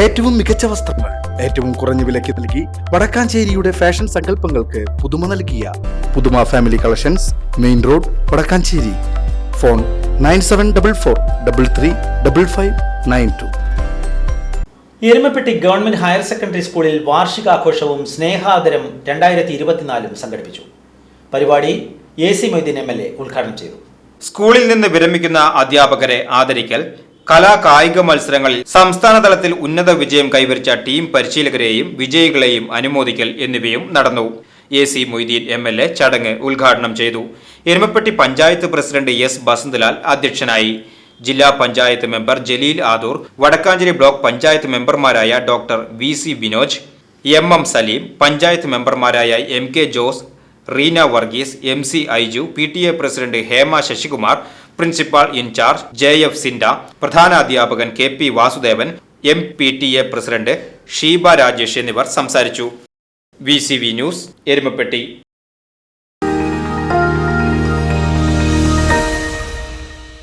ഏറ്റവും മികച്ച വസ്ത്രങ്ങൾ ഏറ്റവും കുറഞ്ഞ വിലയ്ക്ക് നൽകി വടക്കാഞ്ചേരിയുടെ ഫാഷൻ സങ്കല്പങ്ങൾക്ക് പുതുമ നൽകിയ പുതുമ family collections main road Vadakkanchery. Phone nine seven double four double three double five nine two. Erumapetty government higher secondary സ്കൂളിൽ വാർഷികാഘോഷവും സ്നേഹാദരം രണ്ടായിരത്തി ഇരുപത്തിനാലും സംഘടിപ്പിച്ചു. പരിപാടി A C Moideen M L A ഉദ്ഘാടനം ചെയ്തു. സ്കൂളിൽ നിന്ന് വിരമിക്കുന്ന അധ്യാപകരെ ആദരിക്കൽ കലാ കായിക മത്സരങ്ങളിൽ സംസ്ഥാന തലത്തിൽ ഉന്നത വിജയം കൈവരിച്ച ടീം പരിശീലകരെയും വിജയികളെയും അനുമോദിക്കൽ എന്നിവയും നടന്നു. A C Moideen M L A ചടങ്ങ് ഉദ്ഘാടനം ചെയ്തു. എരുമപ്പെട്ടി പഞ്ചായത്ത് പ്രസിഡന്റ് എസ് ബസന്തലാൽ അധ്യക്ഷനായി. ജില്ലാ പഞ്ചായത്ത് മെമ്പർ ജലീൽ ആദൂർ വടക്കാഞ്ചേരി ബ്ലോക്ക് പഞ്ചായത്ത് മെമ്പർമാരായ doctor V C Vinoj M M Saleem panchayat മെമ്പർമാരായ M K Jose Reena Varghese M C Aiju P T A president Hema Sasikumar principal in charge J F Cinda പ്രധാനാധ്യാപകൻ K P Vasudevan M P T A president Sheeba Rajesh എന്നിവർ സംസാരിച്ചു. V C V news Erumapetty.